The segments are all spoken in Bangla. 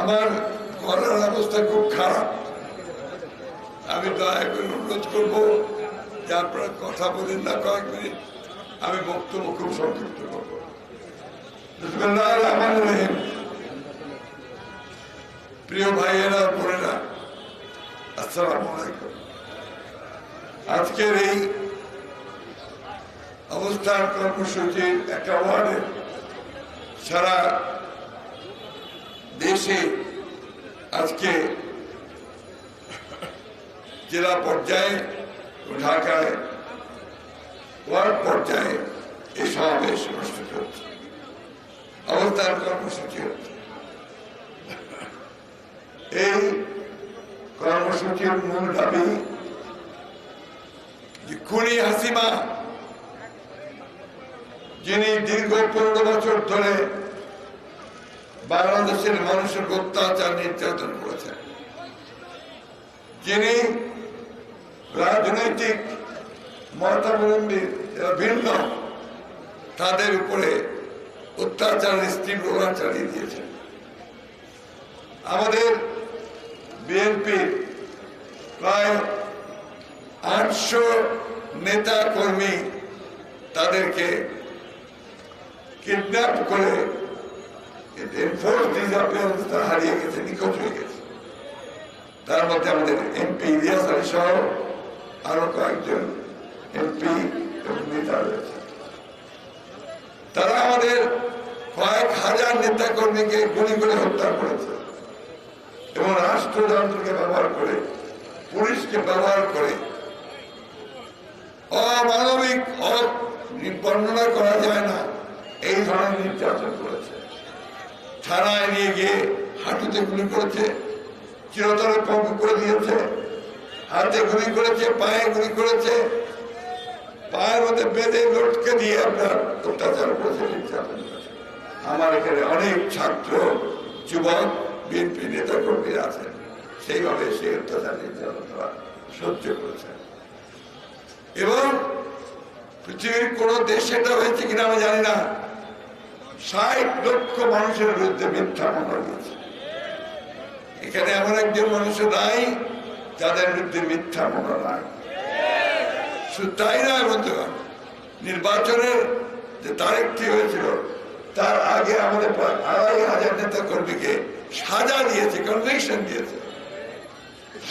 আমার গলার অবস্থা খুব খারাপ। আমি দয়া করে অনুরোধ করব যে আপনারা কথা বলেন না কয়েক মিনিট। আমি বক্তব্য খুব সংক্ষিপ্ত করব। প্রিয় ভাইয়েরা বোনেরা আসসালামু আলাইকুম। আজকের এই অবস্থান কর্মসূচির একটা ওয়ার্ডে সারা দেশে আজকে জেলা পর্যায়ে ঢাকায় ওয়ার্ড পর্যায়ে এই সমাবেশ অনুষ্ঠিত হচ্ছে। অবস্থান কর্মসূচি হচ্ছে। এই কর্মসূচির মূল দাবি যে খুনি হাসিমা যিনি দীর্ঘ পনেরো বছর ধরে বাংলাদেশের মানুষের অত্যাচার নির্যাতন করেছেন। যিনি রাজনৈতিক মতাবলম্বী ভিন্ন তাদের উপরে অত্যাচার তীব্রতা চালিয়ে দিয়েছেন। আমাদের বিএনপির প্রায় আটশো নেতা কর্মী তাদেরকে কিডন্যাপ করে হারিয়ে গেছে, নিখোঁজ হয়ে গেছে। তার মধ্যে আমাদের এমপি ইলিয়াস আলী সহ আরও কয়েকজন এমপি এবং নেতা রয়েছে। তারা আমাদের কয়েক হাজার নেতা কর্মীকে গুলি করে হত্যা করেছে এবং রাষ্ট্রযন্ত্রকে ব্যবহার করে, পুলিশকে ব্যবহার করে অমানবিক বর্ণনা করা যায় না। এই ধরনের নির্যাতন করেছে। থানায় নিয়ে গিয়ে হাঁটুতে গুলি করেছে, চিরতরে পঙ্গু করে দিয়েছে, হাতে গুলি করেছে, পায়ে গুলি করেছে। পায়ের মধ্যে বেঁধে লটকে দিয়ে আপনার অত্যাচার করেছে, নির্যাতন আমার এখানে অনেক ছাত্র, যুবক, বিএনপি নেতা কর্মীরা আছেন। সেইভাবে সেই অত্যাচার নির্যাতন সহ্য করেছেন। এবং পৃথিবীর কোন দেশে এটা হয়েছে কিনা আমি জানি না। ষাট লক্ষ মানুষের বিরুদ্ধে মিথ্যা মামলা দিয়েছে এখানে এমন একজন মানুষ নাই, যাদের বিরুদ্ধে মিথ্যা মামলা নাই। শুধু তাই নয় বন্ধুগণ, নির্বাচনের যে তারিখটি হয়েছিল, তার আগে আমাদের আড়াই হাজার নেতা কর্মীকে সাজা দিয়েছে কনভেকশন দিয়েছে।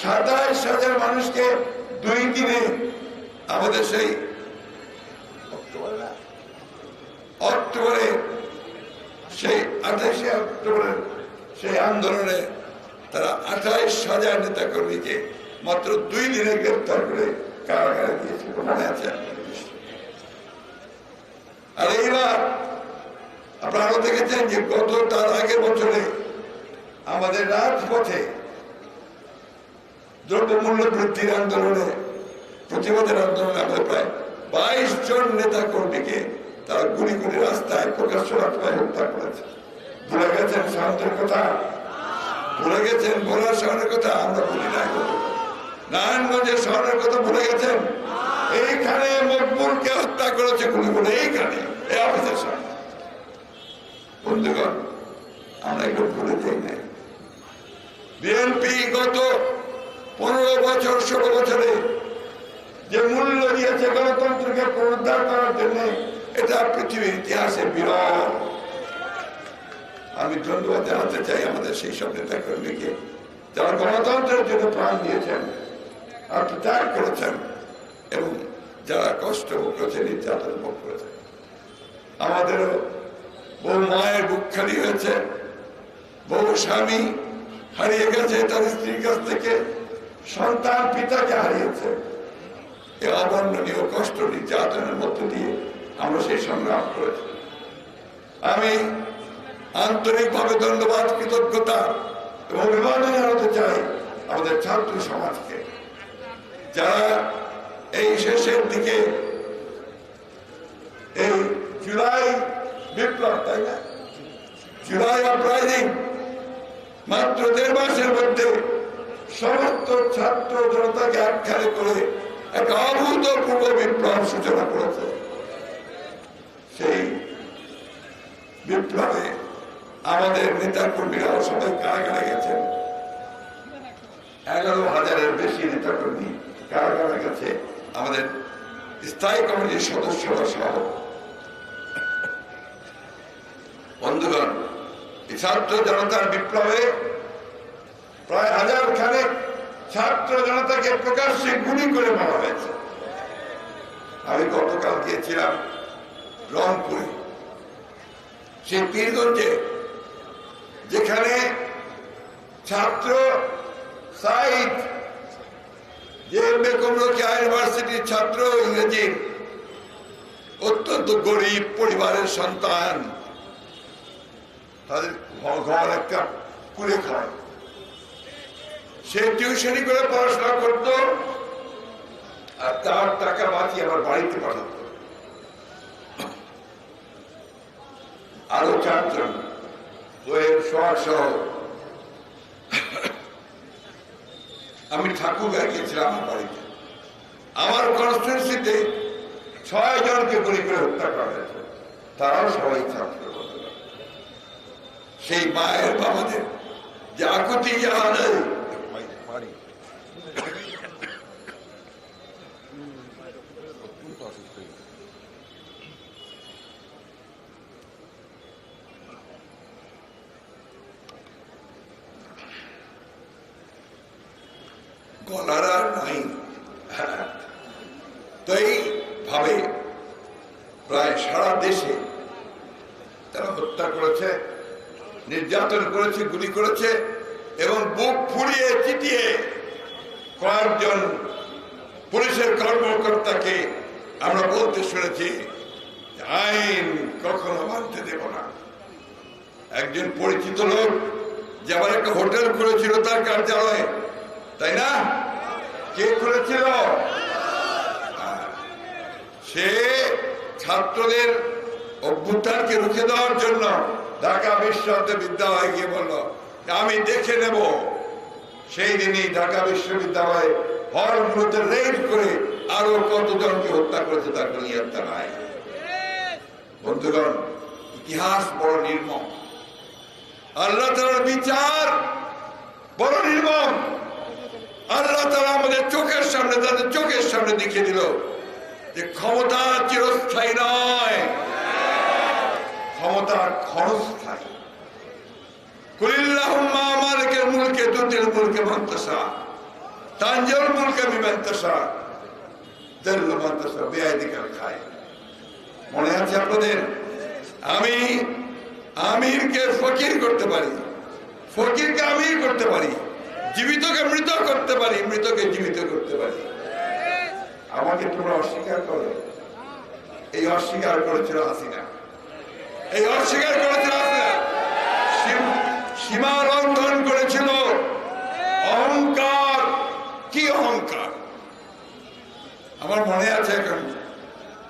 সাতাইশ হাজার মানুষকে দুই দিনে আমাদের সেই অক্টোবর সেই আঠাশে অক্টোবরের সেই আন্দোলনে তারা আঠাইশ হাজার নেতা কর্মীকে মাত্র দুই দিনে গ্রেপ্তার করে কারাগারে আছে আর এইবার আপনারা দেখেছেন যে গত তার আগের বছরে আমাদের রাজপথে দ্রব্যমূল্য বৃদ্ধির আন্দোলনে প্রতিবাদের আন্দোলনে আমাদের প্রায় বাইশ জন নেতা কর্মীকে তারা গুলি গুলি রাস্তায় প্রকাশ্য রাস্তায় হত্যা করেছে। ভুলে গেছেন শান্তের কথা? ভুলে গেছেন ভোলার শহরের কথা? আমরা বলি নাই নারায়ণগঞ্জের শহরের কথা ভুলে গেছেন? এইখানে মকবুলকে হত্যা করেছে গুলি করে এইখানে, এই অফিসের সামনে। বন্ধুগণ, আমরা একটু ভুলে যাই নাই। বিএনপি গত পনেরো বছর, ষোলো বছরে যে মূল্য দিয়েছে গণতন্ত্রকে পুনরুদ্ধার করার জন্য, এটা পৃথিবীর ইতিহাসে বিরল আমি ধন্যবাদ জানাতে চাই আমাদের সেই সব নেতা কর্মীকে যারা গণতন্ত্রের জন্য প্রাণ দিয়েছেন আর আত্মত্যাগ করেছেন এবং যারা কষ্ট ভোগ করেছে নির্যাতন ভোগ করেছেন। আমাদেরও বহু মায়ের বুক খালি হয়েছে। বহু স্বামী হারিয়ে গেছে, তার স্ত্রীর কাছ থেকে সন্তান পিতাকে হারিয়েছে। এই অবর্ণনীয় কষ্ট নির্যাতনের মধ্য দিয়ে আমরা সেই সংগ্রাম করেছি। আমি আন্তরিকভাবে ধন্যবাদ, কৃতজ্ঞতা এবং অভিবাদন জানাতে চাই আমাদের ছাত্র সমাজকে। যারা এই শেষের দিকে জুলাই বিপ্লব, তাই না? জুলাই আপরাইজিং মাত্র দেড় মাসের মধ্যে সমস্ত ছাত্র জনতাকে আখ্যানে করে একটা অভূতপূর্ব বিপ্লব সূচনা করেছে। সেই বিপ্লবে আমাদের নেতা কর্মীরাও সবাই কারাগারে গেছেন। এগারো হাজারের বেশি নেতা কর্মী কারাগারে গেছে আমাদের স্থায়ী কমিটির সদস্যরা সহ বন্ধুগণ ছাত্র জনতার বিপ্লবে প্রায় হাজার খানেক ছাত্র জনতাকে প্রকাশ্যে গুলি করে মারা হয়েছে। আমি গতকাল গিয়েছিলাম রংপুরে। সেই পীরগঞ্জে, যেখানে ছাত্র সাইদ, যে বেগম রোকেয়া ইউনিভার্সিটির ছাত্র, ইংরেজি, অত্যন্ত গরিব পরিবারের সন্তান, তাদের ঘর একটা কুলে খায়। সে টিউশনি করে পড়াশোনা করত আর তার টাকা বাঁচিয়ে আবার বাড়িতে পাঠাতো। আরও চারজন আমি ঠাকুর গিয়েছিলাম আমার বাড়িতে। আমার কনস্টিটুয়েন্সিতে ছয় জনকে গুলি করে হত্যা করা হয়েছে। তারাও সবাই ছাত্র। সেই মায়ের বাবাদের যে আকুতি জাহাজ গলার আর নাই। তো এইভাবে প্রায় সারা দেশে তারা হত্যা করেছে, নির্যাতন করেছে, গুলি করেছে এবং বুক ফুলিয়ে চিটিয়ে কয়েকজন পুলিশের কর্মকর্তাকে আমরা বলতে শুনেছি আইন কখনো মানতে দেব না। একজন পরিচিত লোক যে আবার একটা হোটেল খুলেছিল তার কার্যালয়ে তাই না? কে খুলেছিল সে ছাত্রদের অভ্যুত্থানকে রুখে দেওয়ার জন্য ঢাকা বিশ্ববিদ্যালয়ে গিয়ে বলল, আমি দেখে নেব। সেই দিনই ঢাকা বিশ্ববিদ্যালয়ে হলগুলোতে রেড করে আরও কতজনকে হত্যা করেছে তার কোনো ইয়ত্তা নাই। বন্ধুগণ, ইতিহাস বড় নির্মম। আল্লাহ বিচার বড় নির্মম। আল্লাহ তালা আমাদের চোখের সামনে, তাদের চোখের সামনে দেখিয়ে দিল যে ক্ষমতা চিরস্থায়ী নয়। ক্ষমতা ক্ষণস্থায়ী কুলিল্লাহুম্মা মালিকের মুলকে তুতিল মুলকে খায় আমি করতে পারি। ফকিরকে আমির করতে পারি। জীবিতকে মৃত করতে পারি, মৃতকে জীবিত করতে পারি। আমাকে তোমরা অস্বীকার করো। এই অস্বীকার করেছিল হাসিনা। এই অস্বীকার করেছিল সীমা লঙ্ঘন করেছিল। অহংকার। কি অহংকার? আমার মনে আছে এখন,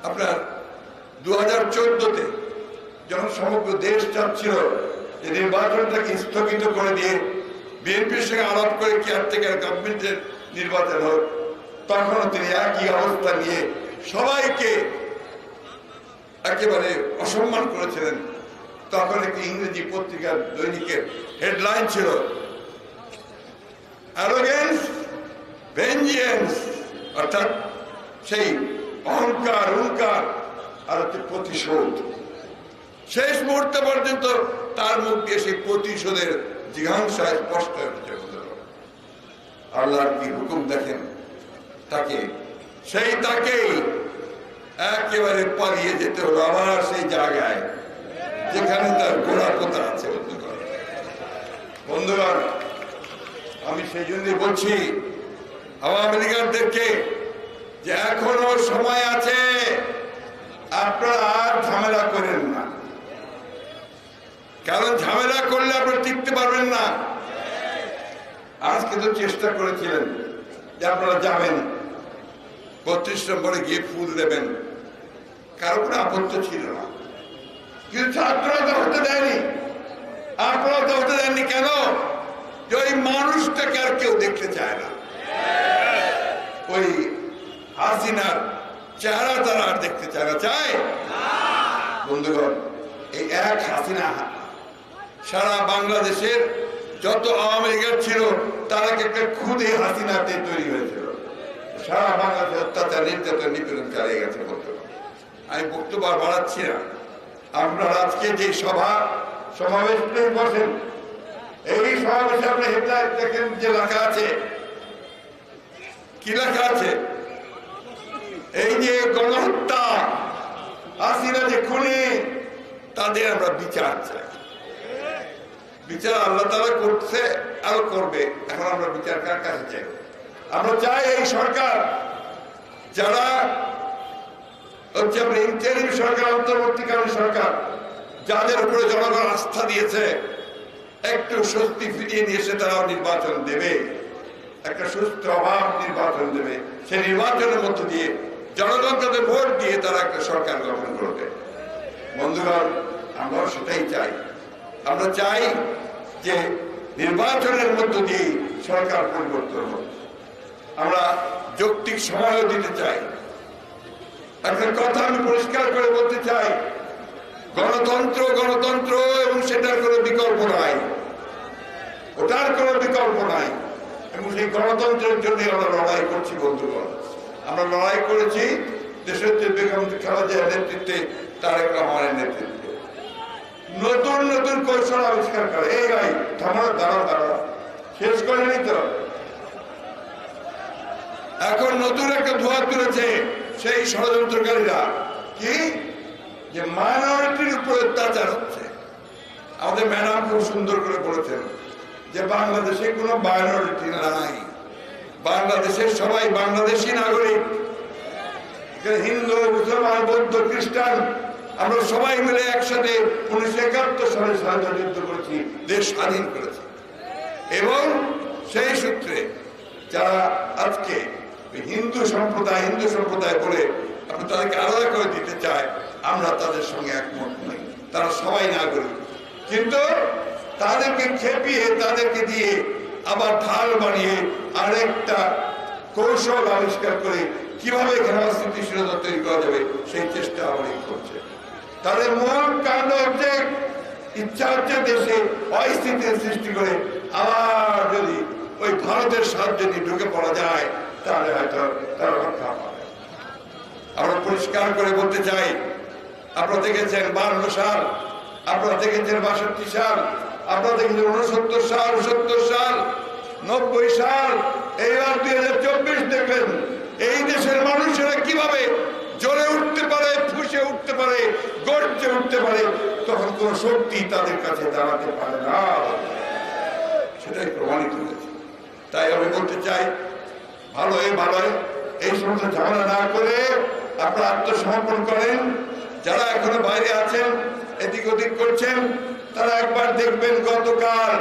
আপনার দু হাজার চোদ্দতে যখন সমগ্র দেশ চাচ্ছিল যে নির্বাচনটাকে স্থগিত করে দিয়ে বিএনপির সঙ্গে আলাপ করে কেয়ারটেকার গভর্নমেন্টের নির্বাচন হোক, তখনও তিনি একই অবস্থা নিয়ে সবাইকে একেবারে অসম্মান করেছিলেন। তখন একটি ইংরেজি পত্রিকার দৈনিকের হেডলাইন ছিল অর্থাৎ সেই অহংকার হুঙ্কার আর হচ্ছে প্রতিশোধ। শেষ মুহূর্তে পর্যন্ত তার মুখ দিয়ে সেই প্রতিশোধের জিঘাংসায় স্পষ্ট উঠেছে আল্লাহর কি হুকুম দেখেন? তাকে, সেই তাকেই একেবারে পালিয়ে যেতে হলো আবার সেই জায়গায়, যেখানে তার গোড়া পোতা আছে বন্ধুগণ, আমি সেই জন্যই বলছি, আওয়ামী লীগারদেরকে যে এখনও সময় আছে, আপনারা আর ঝামেলা করেন না। কারণ ঝামেলা করলে আপনারা টিকতে পারবেন না? আজকে তো চেষ্টা করেছিলেন যে আপনারা যাবেন, বত্রিশ নম্বরে গিয়ে ফুল দেবেন। কারও কোনো আপত্তি ছিল না। কিন্তু ছাত্ররা তো হতে দেয়নি। আপনারা তো হতে দেননি কেন? যে ওই মানুষটাকে আর কেউ দেখতে চায় না। ওই হাসিনার চেহারা তারা আর দেখতে চায় না। চায়? বন্ধুগণ, এই এক হাসিনা সারা বাংলাদেশের যত আওয়ামী লীগের ছিল, তারা একটা খুদে হাসিনাতে তৈরি হয়েছিল। সারা বাংলাদেশে অত্যাচার, নির্যাতন, নিপীড়ন চালিয়ে গেছে আমি বক্তব্য আর বাড়াচ্ছি না। আপনার আজকে যে সভা, সমাবেশ বসেন, এই সমাবেশে আপনি হেডলাইট দেখেন যে লেখা আছে। কি লেখা আছে? এই যে গণহত্যা, হাসিনা যে খুনি, তাদের আমরা বিচার চাই। বিচার আল্লাহ তালা করছে আরও করবে। এখন আমরা বিচার কার কাছে চাই? আমরা চাই এই সরকার, যারা হচ্ছে আমরা ইন্টারিম সরকার, অন্তর্বর্তীকালীন সরকার, যাদের উপরে জনগণ আস্থা দিয়েছে, একটু স্বস্তি ফিরিয়ে নিয়ে এসে তারাও নির্বাচন দেবে। একটা সুস্থ অভাব নির্বাচন দেবে। সেই নির্বাচনের মধ্য দিয়ে জনগণ তাদের ভোট দিয়ে তারা একটা সরকার গঠন করবে। বন্ধুগণ আমরাও সেটাই চাই। আমরা চাই যে নির্বাচনের মধ্য দিয়ে সরকার পরিবর্তন হোক। আমরা যৌক্তিক সময়ও দিতে চাই। একটা কথা আমি পরিষ্কার করে বলতে চাই, গণতন্ত্র গণতন্ত্র এবং সেটার কোনো বিকল্প নাই। ওটার কোনো বিকল্প নাই। এবং সেই গণতন্ত্রের জন্য আমরা লড়াই করছি, বন্ধুগণ। আমরা লড়াই করেছি দেশের বেগম খালেদা জিয়ার নেতৃত্বে তারেক রহমানের নেতৃত্বে। নতুন কৌশল আবিষ্কার করে। এই ভাই থামা দাঁড়াও দাঁড়াও শেষ করেনি তো। এখন নতুন একটা ধোয়া তুলেছে সেই ষড়যন্ত্রকারীরা। কি? যে মাইনরিটির উপর অত্যাচার হচ্ছে। আমাদের ম্যাডাম খুব সুন্দর করে বলেছেন যে বাংলাদেশে কোনো মাইনরিটি নাই। বাংলাদেশের সবাই বাংলাদেশি নাগরিক। হিন্দু, মুসলমান, বৌদ্ধ, খ্রিস্টান আমরা সবাই মিলে একসাথে উনিশশো একাত্তর সালে স্বাধীনতা যুদ্ধ করেছি, দেশ স্বাধীন করেছি। এবং সেই সূত্রে যারা আজকে হিন্দু সম্প্রদায় হিন্দু সম্প্রদায় বলে আপনি তাদেরকে আলাদা করে দিতে চায়, আমরা তাদের সঙ্গে একমত নই। তারা সবাই নাগরিক। কিন্তু তাদেরকে খেপিয়ে, তাদেরকে দিয়ে আবার ঢাল বানিয়ে আরেকটা কৌশল আবিষ্কার করে কীভাবে এখানে অস্থিতিশীলতা তৈরি করা যাবে, সেই চেষ্টা অনেক করছে তাদের মূল কাণ্ড হচ্ছে, ইচ্ছা হচ্ছে দেশে অস্থিতির সৃষ্টি করে আবার যদি ওই ভারতের সাহায্য যদি ঢুকে পড়া যায়, তাহলে হয়তো তারা রক্ষা পাবে। আমরা পরিষ্কার করে বলতে চাই, আপনারা দেখেছেন বান্ন সাল, আপনারা দেখেছেন বাষট্টি সাল, আপনারা দেখেছেন উনসত্তর সাল উনসত্তর সাল, নব্বই সাল, এইবার দুই হাজার চব্বিশ দেখবেন, এই দেশের মানুষেরা কীভাবে জ্বলে উঠতে পারে, ফুসে উঠতে পারে, গর্জে উঠতে পারে, তখন কোন শক্তি তাদের কাছে দাঁড়াতে পারে না। সেটাই প্রমাণিত হয়েছে। তাই আমি বলতে চাই, ভালো ভালো এই সমস্ত ঝামেলা না করে আপনারা আত্মসমর্পণ করেন। যারা এখনও বাইরে আছেন, এদিক ওদিক করছেন, তারা একবার দেখবেন গতকাল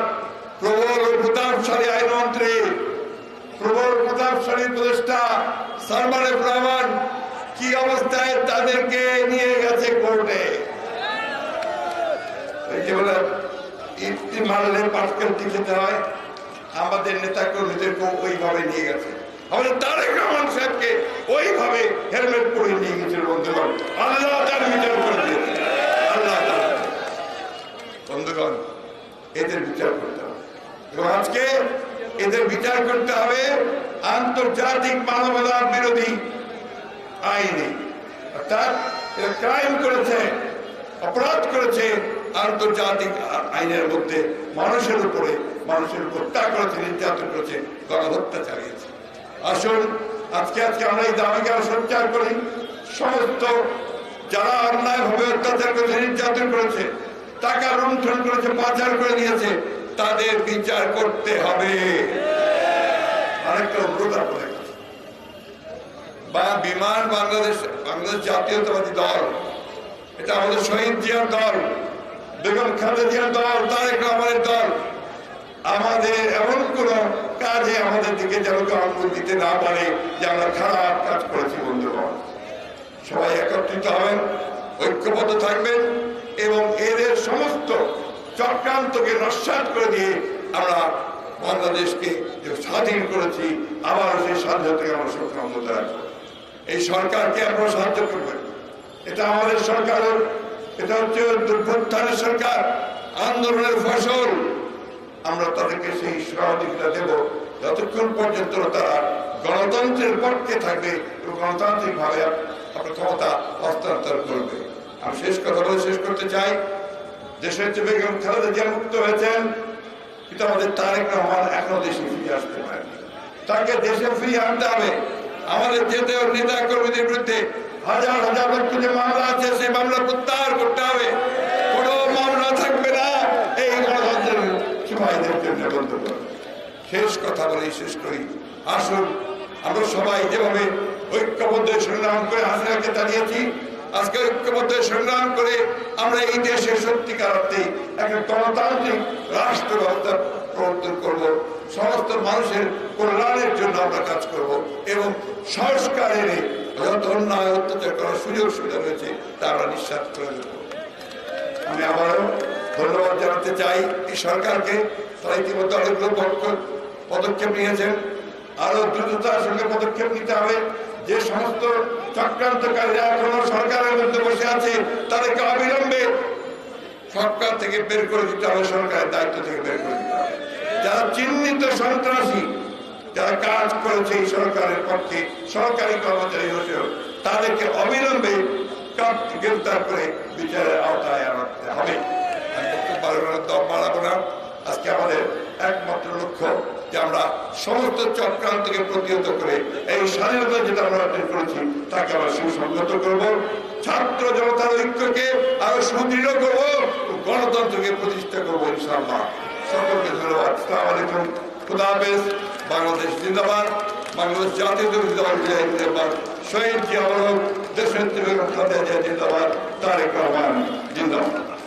প্রবল ও প্রতাপশালী আইনমন্ত্রী, প্রবল প্রতাপশালী উপদেষ্টা, সালমান রহমান কি অবস্থায় তাদেরকে নিয়ে গেছে কোর্টে? ওই যে বলে ইফতি মারলে পাটকেল টিকেতে আমাদের নেতা কর্মীদেরকে ওইভাবে নিয়ে গেছে। আমাদের তারেক রহমান সাহেবকে ওইভাবে হেলমেট পরে নিয়ে গেছিল বন্ধুগণ। আল্লাহ তার বিচার করে দিয়েছে। আল্লাহ বন্ধুগণ, এদের বিচার করতে হবে। আজকে এদের বিচার করতে হবে আন্তর্জাতিক মানবতার বিরোধী আইনে। অর্থাৎ এরা ক্রাইম করেছে, অপরাধ করেছে আন্তর্জাতিক আইনের মধ্যে মানুষের উপরে, মানুষের হত্যা করেছে, নির্যাতন করেছে, গণহত্যা চালিয়েছে। আসুন, আজকে আজকে আমরা এই দাবিকে আরও সোচ্চার করি। সমস্ত যারা অন্যায় ভাবে অত্যাচার করেছে, নির্যাতন করেছে, টাকা লুণ্ঠন করেছে, পাচার করে নিয়েছে, তাদের বিচার করতে হবে। আরেকটা আপনাদের কাছে। বা বিমান বাংলাদেশ বাংলাদেশ জাতীয়তাবাদী দল। এটা আমাদের শহীদ জিয়ার দল, বেগম খালেদা জিয়ার দল, তারেক রহমানের দল। আমাদের এমন কোন কাজে আমাদের দিকে যেন কেউ দিতে না পারে যে আমরা খারাপ কাজ করেছি, বন্ধুগণ। সবাই একত্রিত হবেন, ঐক্যবদ্ধ থাকবেন এবং এদের সমস্ত চক্রান্তকে নস্বাত করে দিয়ে আমরা বাংলাদেশকে স্বাধীন করেছি আবার সেই স্বাধীনতাকে আমরা সংক্রান্ত রাখব। এই সরকারকে আপনারা সাহায্য করবেন এটা আমাদের সরকারের এটা হচ্ছে দুর্ভোত্থানের সরকার, আন্দোলনের ফসল। আমরা তাদেরকে সেই সহযোগিতা দেব যতক্ষণ পর্যন্ত তারা গণতন্ত্রের পক্ষে থাকবে এবং গণতান্ত্রিক ভাবে আপনার ক্ষমতা হস্তান্তর করবে। আমি শেষ কথা বলে শেষ করতে চাই। দেশের যে বেগম খালেদা জিয়া মুক্ত হয়েছেন, কিন্তু আমাদের তারেক রহমান এখনও দেশে ফিরে আসতে পারেনি তাকে দেশে ফিরিয়ে আনতে হবে। আমাদের যেতে নেতা কর্মীদের বিরুদ্ধে। হাজার হাজার লক্ষ যে মামলা আছে, সেই মামলা প্রত্যাহার করতে হবে। কোনো মামলা থাকবে না। এই গণতন্ত্রের সিপাহীদের জন্য শেষ কথা বলেই শেষ করি। আসুন, আমরা সবাই যেভাবে ঐক্যবদ্ধ সংগ্রাম করে হাসিনাকে দাঁড়িয়েছি আজকে ঐক্যবদ্ধ সংগ্রাম করে আমরা এই দেশে সত্যিকার অর্থে একটা গণতান্ত্রিক রাষ্ট্র ব্যবস্থা প্রবর্তন করব, সমস্ত মানুষের কল্যাণের জন্য আমরা কাজ করব এবং সংস্কার যত অন্যায় অত্যাচার করার সুযোগ সুবিধা রয়েছে, তা আমরা নিঃশ্বাস করে দেবো। আমি আবারও ধন্যবাদ জানাতে চাই এই সরকারকে। তারা ইতিমধ্যে অনেকগুলো পদক্ষেপ- নিয়েছেন। আরও দ্রুততার সঙ্গে পদক্ষেপ নিতে হবে। যে সমস্ত চক্রান্তকারীরা এখনও সরকারের মধ্যে বসে আছে, তাদেরকে অবিলম্বে সরকার থেকে বের করে দিতে হবে, সরকারের দায়িত্ব থেকে বের করে যারা চিহ্নিত সন্ত্রাসী, যারা কাজ করেছে এই সরকারের পক্ষে, সরকারি কর্মচারী হয়েছিল তাদেরকে অবিলম্বে গ্রেফতার করে বিচারের আওতায় আনতে হবে। ছাত্র জনতার ঐক্যকে আরও সুদৃঢ় করব গণতন্ত্রকে প্রতিষ্ঠা করব ইনশাআল্লাহ। সকলকে ধন্যবাদ। আসসালামু আলাইকুম। খুদা হাফেজ, বাংলাদেশ জিন্দাবাদ। বাংলাদেশ জাতীয় জিন্দাবাদ জিন্দাবাদ। শহীদ জিয়া দেশের জিন্দাবাদ, তারেক রহমান জিন্দাবাদ।